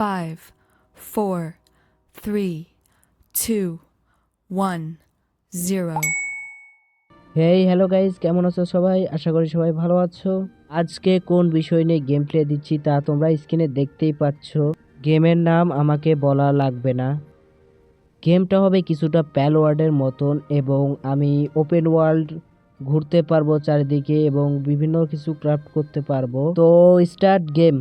five, four, three, two, one, zero. Hey hello guys কেমন আছো সবাই? আশা করি সবাই ভালো আছো। আজকে কোন বিষয় নিয়ে গেম প্লে দিচ্ছি তা তোমরা স্ক্রিনে দেখতেই পাচ্ছ। গেমের নাম আমাকে বলা লাগবে না। গেমটা হবে কিছুটা প্যাল ওয়ার্ল্ডের মতন এবং আমি ওপেন ওয়ার্ল্ড ঘুরতে পারব চারিদিকে এবং বিভিন্ন কিছু ক্রাফট করতে পারব। তো স্টার্ট গেম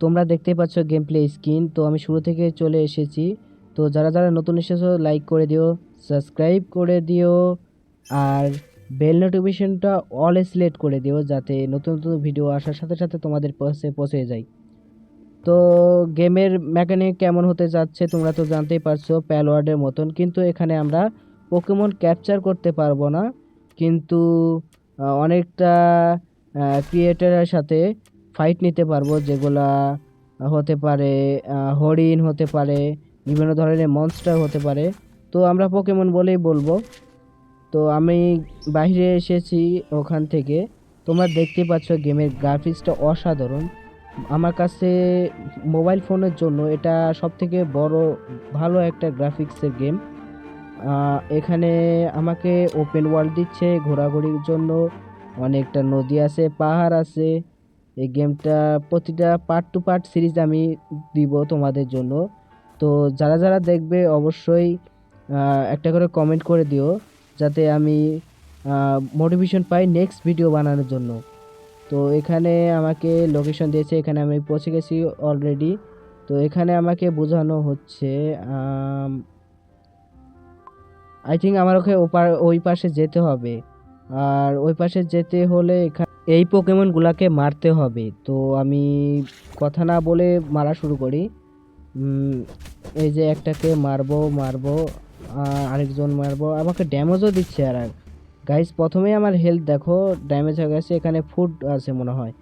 তোমরা দেখতেই পাচ্ছ গেম প্লে স্ক্রিন তো আমি শুরু থেকে চলে এসেছি। তো যারা যারা নতুন এসেছ লাইক করে দিও সাবস্ক্রাইব করে দিও, আর বেল নোটিফিকেশনটা অল সিলেক্ট করে দিও, যাতে নতুন নতুন ভিডিও আসার সাথে সাথে তোমাদের পাশে পৌঁছে যায় তো গেমের মেকানিক কেমন হতে যাচ্ছে তোমরা তো জানতেই পারছ প্যালওয়ার্ডের মতন। কিন্তু এখানে আমরা পোকেমন ক্যাপচার করতে পারব না। কিন্তু অনেকটা ক্রিয়েটারের সাথে ফাইট নিতে পারব, যেগুলা হতে পারে হরিণ হতে পারে, বিভিন্ন ধরনের মনস্টার হতে পারে। তো আমরা পোকেমন বলেই বলব। তো আমি বাইরে এসেছি ওখান থেকে। তোমরা দেখতে পাচ্ছ গেমের গ্রাফিক্সটা অসাধারণ। আমার কাছে মোবাইল ফোনের জন্য এটা সবথেকে বড়, ভালো একটা গ্রাফিক্সের গেম এখানে আমাকে ওপেন ওয়ার্ল্ড দিচ্ছে, ঘোরাঘুরির জন্য। অনেকটা নদী আছে, পাহাড় আছে। এই গেমটা প্রতিটা পার্ট টু পার্ট সিরিজ আমি দিব তোমাদের জন্য। তো যারা যারা দেখবে অবশ্যই একটা করে কমেন্ট করে দিও, যাতে আমি মোটিভেশন পাই নেক্সট ভিডিও বানানোর জন্য। তো এখানে আমাকে লোকেশন দিয়েছে, এখানে আমি পৌঁছে গেছি অলরেডি তো এখানে আমাকে বোঝানো হচ্ছে আই থিঙ্ক আমার ওকে ওপার, ওই পাশে যেতে হবে। আর ওই পাশে যেতে হলে এখানে এই পোকেমনগুলোকে মারতে হবে। তো আমি কথা না বলে মারা শুরু করি। এই যে একটাকে মারবো মারবো আরেকজন মারবো। আমাকে ড্যামেজও দিচ্ছে আর গাইস প্রথমেই আমার হেলথ দেখো ড্যামেজ হয়ে গেছে। এখানে ফুড আছে মনে হয়।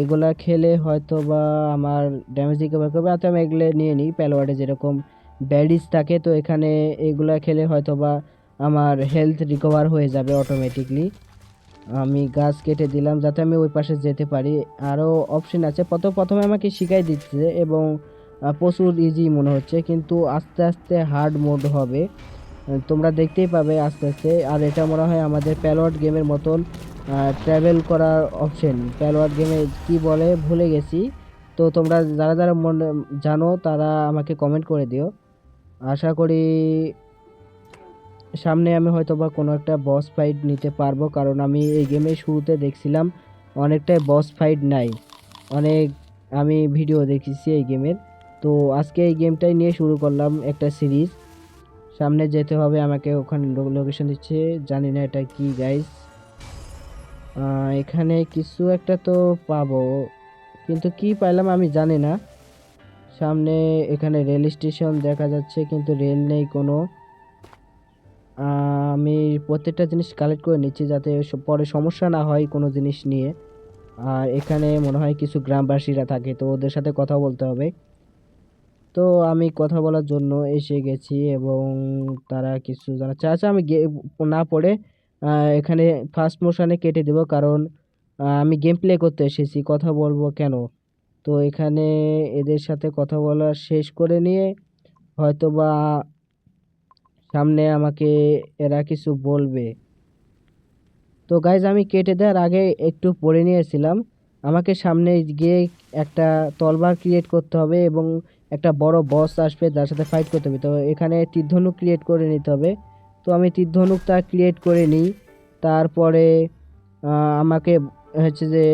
এগুলা খেলে হয়তো বা আমার ড্যামেজ রিকভার করবে। আর আমি এগুলো নিয়ে নিই প্যালোয়ার্ডে যেরকম ব্যাডিজ থাকে, তো এখানে এগুলা খেলে হয়তো বা আমার হেলথ রিকভার হয়ে যাবে অটোমেটিকলি আমি গাছ কেটে দিলাম যাতে আমি ওই পাশে যেতে পারি। আরও অপশন আছে। প্রথম প্রথমে আমাকে শিখাই দিচ্ছে এবং প্রচুর ইজি মনে হচ্ছে। কিন্তু আস্তে আস্তে হার্ড মোড হবে। তোমরা দেখতেই পাবে আস্তে আস্তে। আর এটা মনে হয় আমাদের প্যালোয়ার্ড গেমের মতন ট্র্যাভেল করার অপশন প্যালোয়ার্ড গেমে কি বলে ভুলে গেছি। তো তোমরা যারা যারা মনে জানো তারা আমাকে কমেন্ট করে দিও। আশা করি সামনে আমি হয়তো বা কোনো একটা বস ফাইট নিতে পারব, কারণ আমি এই গেমের শুরুতে দেখছিলাম অনেকটাই বস ফাইট নাই। অনেক আমি ভিডিও দেখেছি এই গেমের তো আজকে এই গেমটাই নিয়ে শুরু করলাম একটা সিরিজ সামনে যেতে হবে আমাকে ওখানে লোকেশন দিচ্ছে। জানি না এটা কি গাইস এখানে কিছু একটা তো পাবো। কিন্তু কি পাইলাম আমি জানি না। সামনে এখানে রেল স্টেশন দেখা যাচ্ছে, কিন্তু রেল নেই কোনো। আমি প্রত্যেকটা জিনিস কালেক্ট করে নিচ্ছি যাতে পরে সমস্যা না হয় কোনো জিনিস নিয়ে। আর এখানে মনে হয় কিছু গ্রামবাসীরা থাকে, তো ওদের সাথে কথা বলতে হবে। তো আমি কথা বলার জন্য এসে গেছি এবং তারা কিছু জানাচ্ছে আচ্ছা আমি না পড়ে এখানে ফার্স্ট মোশনে কেটে দেবো কারণ আমি গেম প্লে করতে এসেছি, কথা বলব কেন? তো এখানে এদের সাথে কথা বলা শেষ করে নিয়ে হয়তো বা সামনে আমাকে এরা কিছু বলবে। তো গাইজ আমি কেটে দেওয়ার আগে একটু পড়ে নিয়েছিলাম। আমাকে সামনে গিয়ে একটা তলবার ক্রিয়েট করতে হবে এবং একটা বড় বস আসবে, যার সাথে ফাইট করতে হবে। তো এখানে তীরধনুক ক্রিয়েট করে নিতে হবে। তো আমি তীরধনুকটা ক্রিয়েট করে নিই। তারপরে আমাকে হচ্ছে যে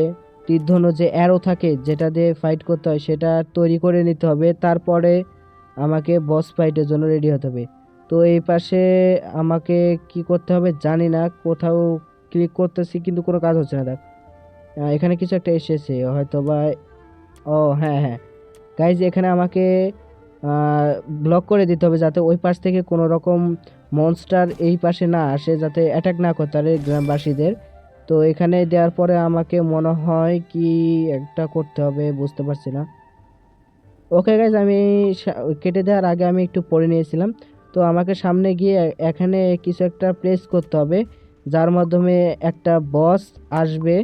তীরধনু যে অ্যারো থাকে, যেটা দিয়ে ফাইট করতে হয়, সেটা তৈরি করে নিতে হবে। তারপরে আমাকে বস ফাইটের জন্য রেডি হতে হবে। তো এই পাশে আমাকে কি করতে হবে জানি না, কোথাও ক্লিক করতেছি কিন্তু কোনো কাজ হচ্ছে না, দেখ। এখানে কিছু একটা এসেছে হয়তো বা ও হ্যাঁ হ্যাঁ। গাইজ এখানে আমাকে ব্লক করে দিতে হবে যাতে ওই পাশ থেকে কোনো রকম মনস্টার এই পাশে না আসে, যাতে অ্যাটাক না করতে পারে গ্রামবাসীদের। তো এখানে দেওয়ার পরে আমাকে মনে হয় কি একটা করতে হবে, বুঝতে পারছি না। ওকে গাইজ আমি কেটে দেওয়ার আগে আমি একটু পড়ে নিয়েছিলাম। তো আমাকে সামনে গিয়ে এখানে কিছু একটা প্রেস করতে হবে, যার মাধ্যমে একটা বস আসবে,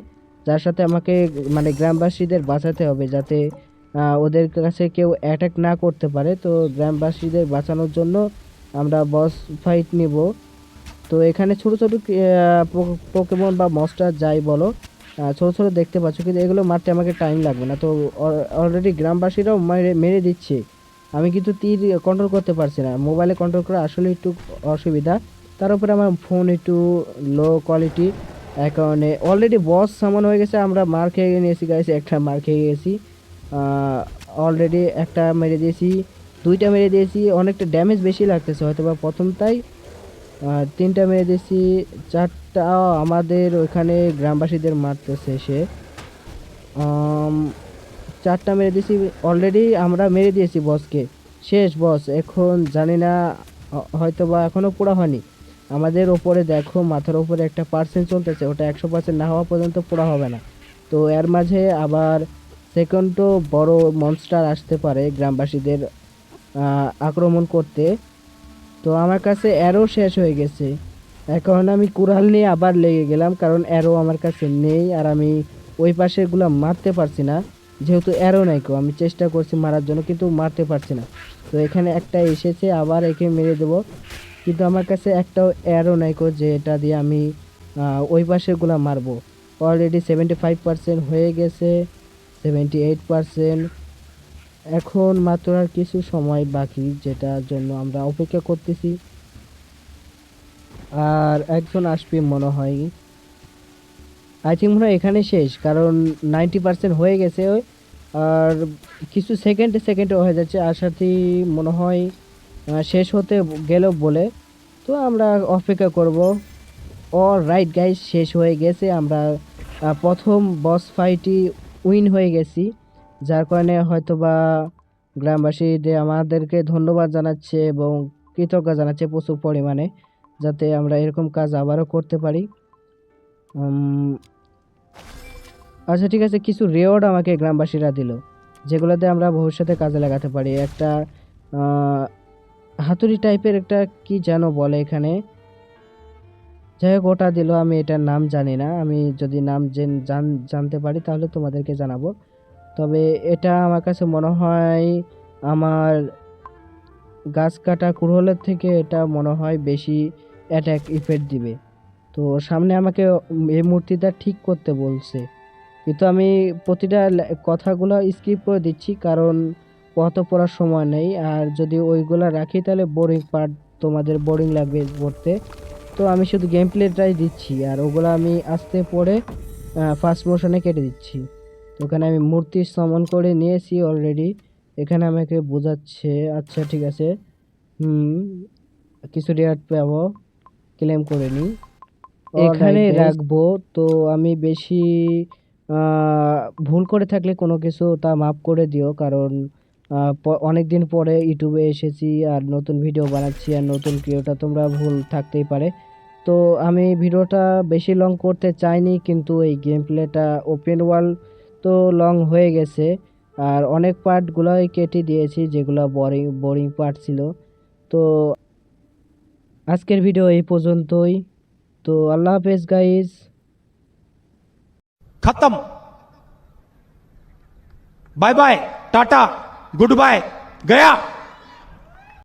যার সাথে আমাকে মানে গ্রামবাসীদের বাঁচাতে হবে যাতে ওদের কাছে কেউ অ্যাটাক না করতে পারে। তো গ্রামবাসীদের বাঁচানোর জন্য আমরা বস ফাইট নিব। তো এখানে ছোট ছোট পোকেমন বা মস্টার যাই বলো ছোট ছোট দেখতে পাচ্ছ, কিন্তু এগুলো মারতে আমাকে টাইম লাগবে না। তো অলরেডি গ্রামবাসীরাও মেরে মেরে দিচ্ছে। আমি কিন্তু তীর কন্ট্রোল করতে পারছি না। মোবাইলে কন্ট্রোল করা আসলে একটু অসুবিধা। তার উপরে আমার ফোন একটু লো কোয়ালিটি কারণে অলরেডি বস সামান হয়ে গেছে, আমরা মার খেয়ে নিয়েছি গাইস একটা মার খেয়ে গেছি। অলরেডি একটা মেরে দিয়েছি, দুইটা মেরে দিয়েছি, অনেকটা ড্যামেজ বেশি লাগতেছে হয়তো বা প্রথমটাই তিনটা মেরে দিয়েছি, চারটা আমাদের ওইখানে গ্রামবাসীদের মারতেছে সে। চারটা মেরে দিয়েছি অলরেডি আমরা মেরে দিয়েছি বসকে শেষ বস এখন জানি না হয়তো বা এখনও পোড়া হয়নি। আমাদের ওপরে দেখো, মাথার ওপরে একটা পার্সেন্ট চলতেছে, ওটা একশো পার্সেন্ট না হওয়া পর্যন্ত পোড়া হবে না। তো এর মাঝে আবার সেকেন্ডও বড় মনস্টার আসতে পারে গ্রামবাসীদের আক্রমণ করতে। তো আমার কাছে অ্যারো শেষ হয়ে গেছে। এখন আমি কুড়াল নিয়ে আবার লেগে গেলাম, কারণ অ্যারো আমার কাছে নেই, আর আমি ওই পাশেরগুলো মারতে পারছি না। যেহেতু অ্যারো নাই কো আমি চেষ্টা করছি মারার জন্য, কিন্তু মারতে পারছি না। তো এখানে একটা এসেছে, আবার একে মেরে দেবো। কিন্তু আমার কাছে একটাও অ্যারো নাই কো যে এটা দিয়ে আমি ওই পাশেরগুলো মারবো। অলরেডি সেভেন্টি ফাইভ পার্সেন্ট হয়ে গেছে সেভেন্টি এইট পার্সেন্ট এখন মাত্র আর কিছু সময় বাকি, যেটার জন্য আমরা অপেক্ষা করতেছি। আর একজন আসবে মনে হয়। আই থিঙ্ক মনে হয় এখানে শেষ, কারণ নাইনটি পার্সেন্ট হয়ে গেছে আর কিছু সেকেন্ডে সেকেন্ডে হয়ে যাচ্ছে, আর সাথেই মনে হয় শেষ হতে গেল বলে। তো আমরা অপেক্ষা করব। ও রাইট গাইস শেষ হয়ে গেছে। আমরা প্রথম বস ফাইটই উইন হয়ে গেছি, যার কারণে হয়তোবা গ্রামবাসীদের আমাদেরকে ধন্যবাদ জানাচ্ছে এবং কৃতজ্ঞ জানাচ্ছে প্রচুর পরিমাণে, যাতে আমরা এরকম কাজ আবারও করতে পারি। আচ্ছা ঠিক আছে, কিছু রেওয়ার্ড আমাকে গ্রামবাসীরা দিল, যেগুলোতে আমরা ভবিষ্যতে কাজে লাগাতে পারি। একটা হাতুড়ি টাইপের একটা কি যেন বলে এখানে? যাই হোক, ওটা দিল, আমি এটার নাম জানি না। আমি যদি নাম জেন- জান- জানতে পারি, তাহলে তোমাদেরকে জানাব। তবে এটা আমার কাছে মনে হয় আমার গাছ কাটা কুড়হলের থেকে এটা মনে হয় বেশি অ্যাটাক ইফেক্ট দিবে। তো সামনে আমাকে এই মূর্তিটা ঠিক করতে বলছে। কিন্তু আমি প্রতিটা কথাগুলো স্কিপ করে দিচ্ছি, কারণ কত পড়ার সময় নেই। আর যদি ওইগুলো রাখি, তাহলে বোরিং পার্ট তোমাদের বোরিং লাগবে পড়তে। তো আমি শুধু গেম প্লেটাই দিচ্ছি, আর ওগুলো আমি আস্তে পড়ে ফার্স্ট মোশনে কেটে দিচ্ছি। তো ওখানে আমি মূর্তি সমন করে নিয়েছি অলরেডি এখানে আমাকে বোঝাচ্ছে আচ্ছা ঠিক আছে। হুম, কিছু রেয়ার পাবো ক্লেম করে নিই। এখানে রাখব। তো আমি বেশি ভুল করে থাকলে কোনো কিছু তা মাফ করে দিও কারণ অনেক দিন পরে ইউটিউবে এসেছি আর নতুন ভিডিও বানাচ্ছি আর নতুন ক্রিয়েটা তোমরা ভুল থাকতেই পারে। তো আমি ভিডিওটা বেশি লং করতে চাইনি কিন্তু এই গেম প্লেটা ওপেন ওয়ার্ল্ড তো লং হয়ে গেছে। আর অনেক পার্টগুলোই কেটে দিয়েছি যেগুলো বোরিং বোরিং পার্ট ছিল। তো আজকের ভিডিও এই পর্যন্তই। तो अल्लाह हाफिज़ गाइस खत्म। Bye bye tata goodbye गया।